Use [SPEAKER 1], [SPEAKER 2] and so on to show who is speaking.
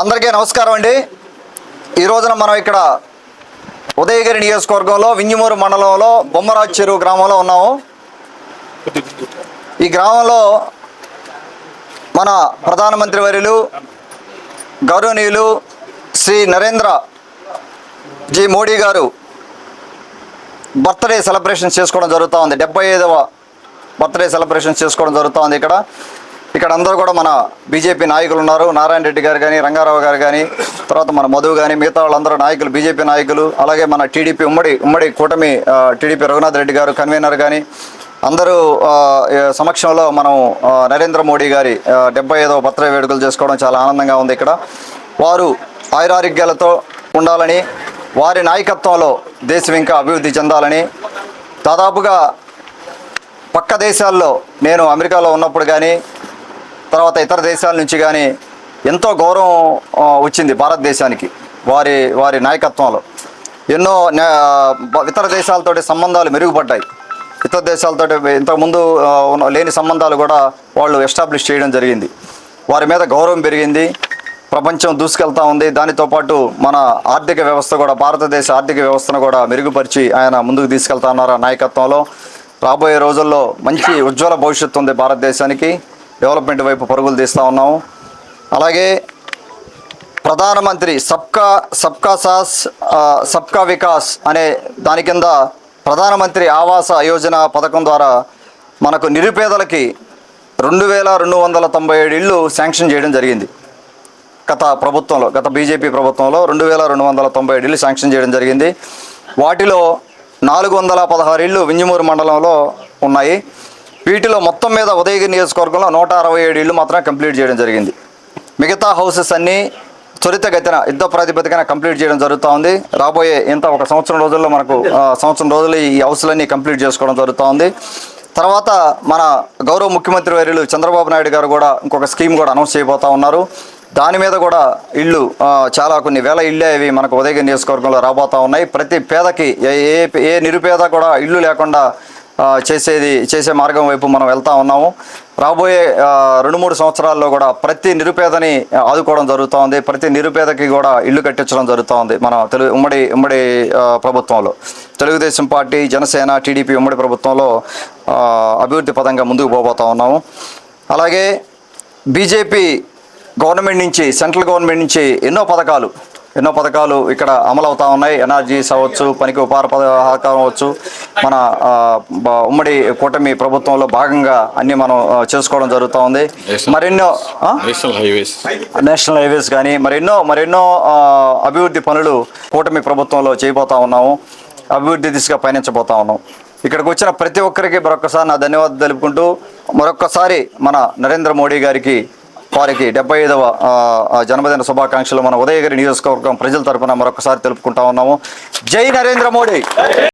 [SPEAKER 1] అందరికీ నమస్కారం అండి. ఈ రోజున మనం ఇక్కడ ఉదయగిరి నియోజకవర్గంలో వింజమూరు మండలంలో బొమ్మరాజు చెరువు గ్రామంలో ఉన్నాము. ఈ గ్రామంలో మన ప్రధానమంత్రి వర్యులు గౌరవనీయులు శ్రీ నరేంద్ర జి మోడీ గారు బర్త్డే సెలబ్రేషన్ చేసుకోవడం జరుగుతూ ఉంది. డెబ్బై ఐదవ బర్త్డే సెలబ్రేషన్ చేసుకోవడం జరుగుతూ ఉంది ఇక్కడ. ఇక్కడ అందరూ కూడా మన బీజేపీ నాయకులు ఉన్నారు. నారాయణ రెడ్డి గారు కానీ రంగారావు గారు కానీ తర్వాత మన మధు కానీ మిగతా వాళ్ళందరూ నాయకులు బీజేపీ నాయకులు అలాగే మన టీడీపీ ఉమ్మడి ఉమ్మడి కూటమి టీడీపీ రఘునాథ్ రెడ్డి గారు కన్వీనర్ కానీ అందరూ సమక్షంలో మనం నరేంద్ర మోడీ గారి డెబ్బై ఐదవ పత్ర వేడుకలు చేసుకోవడం చాలా ఆనందంగా ఉంది ఇక్కడ. వారు ఆయురారోగ్యాలతో ఉండాలని వారి నాయకత్వంలో దేశం ఇంకా అభివృద్ధి చెందాలని దాదాపుగా పక్క దేశాల్లో నేను అమెరికాలో ఉన్నప్పుడు కానీ తర్వాత ఇతర దేశాల నుంచి కానీ ఎంతో గౌరవం వచ్చింది భారతదేశానికి వారి వారి నాయకత్వంలో. ఎన్నో ఇతర దేశాలతోటి సంబంధాలు మెరుగుపడ్డాయి. ఇతర దేశాలతో ఇంతకుముందు లేని సంబంధాలు కూడా వాళ్ళు ఎస్టాబ్లిష్ చేయడం జరిగింది. వారి మీద గౌరవం పెరిగింది. ప్రపంచం దూసుకెళ్తా ఉంది. దానితో పాటు మన ఆర్థిక వ్యవస్థ కూడా భారతదేశ ఆర్థిక వ్యవస్థను కూడా మెరుగుపరిచి ఆయన ముందుకు తీసుకెళ్తా ఉన్నారు నాయకత్వంలో. రాబోయే రోజుల్లో మంచి ఉజ్వల భవిష్యత్తు ఉంది భారతదేశానికి. డెవలప్మెంట్ వైపు పరుగులు తీస్తూ ఉన్నాము. అలాగే ప్రధానమంత్రి సబ్కా సబ్కా సాస్ సబ్కా వికాస్ అనే దాని కింద ప్రధానమంత్రి ఆవాస యోజన పథకం ద్వారా మనకు నిరుపేదలకి రెండు వేల రెండు వందల తొంభై ఏడు ఇళ్ళు శాంక్షన్ చేయడం జరిగింది. గత ప్రభుత్వంలో గత బీజేపీ ప్రభుత్వంలో రెండు వేల రెండు వందల తొంభై ఏడు ఇళ్ళు శాంక్షన్ చేయడం జరిగింది. వాటిలో నాలుగు వందల పదహారు ఇళ్ళు వింజమూరు మండలంలో ఉన్నాయి. వీటిలో మొత్తం మీద ఉదయగిరి నియోజకవర్గంలో నూట అరవై ఏడు ఇళ్ళు మాత్రం కంప్లీట్ చేయడం జరిగింది. మిగతా హౌసెస్ అన్నీ త్వరితగతిన యుద్ధ ప్రాతిపదికన కంప్లీట్ చేయడం జరుగుతూ ఉంది రాబోయే ఇంత ఒక సంవత్సరం రోజుల్లో మనకు సంవత్సరం రోజులు ఈ హౌస్లన్నీ కంప్లీట్ చేసుకోవడం జరుగుతూ ఉంది తర్వాత మన గౌరవ ముఖ్యమంత్రి వర్యులు చంద్రబాబు నాయుడు గారు కూడా ఇంకొక స్కీమ్ కూడా అనౌన్స్ చేయబోతా ఉన్నారు. దాని మీద కూడా ఇళ్ళు చాలా కొన్ని వేల ఇళ్ళే అవి మనకు ఉదయగిరి నియోజకవర్గంలో రాబోతా ఉన్నాయి. ప్రతి పేదకి ఏ ఏ ఏ నిరుపేద కూడా ఇల్లు లేకుండా చేసేది చేసే మార్గం వైపు మనం వెళ్తా ఉన్నాము. రాబోయే రెండు మూడు సంవత్సరాల్లో కూడా ప్రతి నిరుపేదని ఆదుకోవడం జరుగుతూ ఉంది ప్రతి నిరుపేదకి కూడా ఇల్లు కట్టించడం జరుగుతూ ఉంది మన తెలుగు ఉమ్మడి ఉమ్మడి ప్రభుత్వంలో. తెలుగుదేశం పార్టీ జనసేన టీడీపీ ఉమ్మడి ప్రభుత్వంలో అభివృద్ధి పదంగా ముందుకు పోబోతా ఉన్నాము. అలాగే బీజేపీ గవర్నమెంట్ నుంచి సెంట్రల్ గవర్నమెంట్ నుంచి ఎన్నో పథకాలు ఎన్నో పథకాలు ఇక్కడ అమలు అవుతా ఉన్నాయి. ఎన్ఆర్జీస్ అవ్వచ్చు పనికి ఉపార పథకం అవ్వచ్చు. మన ఉమ్మడి కూటమి ప్రభుత్వంలో భాగంగా అన్ని మనం చేసుకోవడం జరుగుతూ ఉంది. మరెన్నో?
[SPEAKER 2] National highways.
[SPEAKER 1] నేషనల్ హైవేస్ కానీ మరెన్నో మరెన్నో అభివృద్ధి పనులు కూటమి ప్రభుత్వంలో చేయబోతా ఉన్నాము. అభివృద్ధి దిశగా పయనించబోతా ఉన్నాం. ఇక్కడికి వచ్చిన ప్రతి ఒక్కరికి మరొకసారి నా ధన్యవాదాలు తెలుపుకుంటూ మరొకసారి మన నరేంద్ర మోడీ గారికి వారికి డెబ్బై ఐదవ జన్మదిన శుభాకాంక్షలు. మన ఉదయగిరి నియోజకవర్గం ప్రజల తరపున మరొకసారి తెలుపుకుంటా ఉన్నాము. జై నరేంద్ర మోడీ!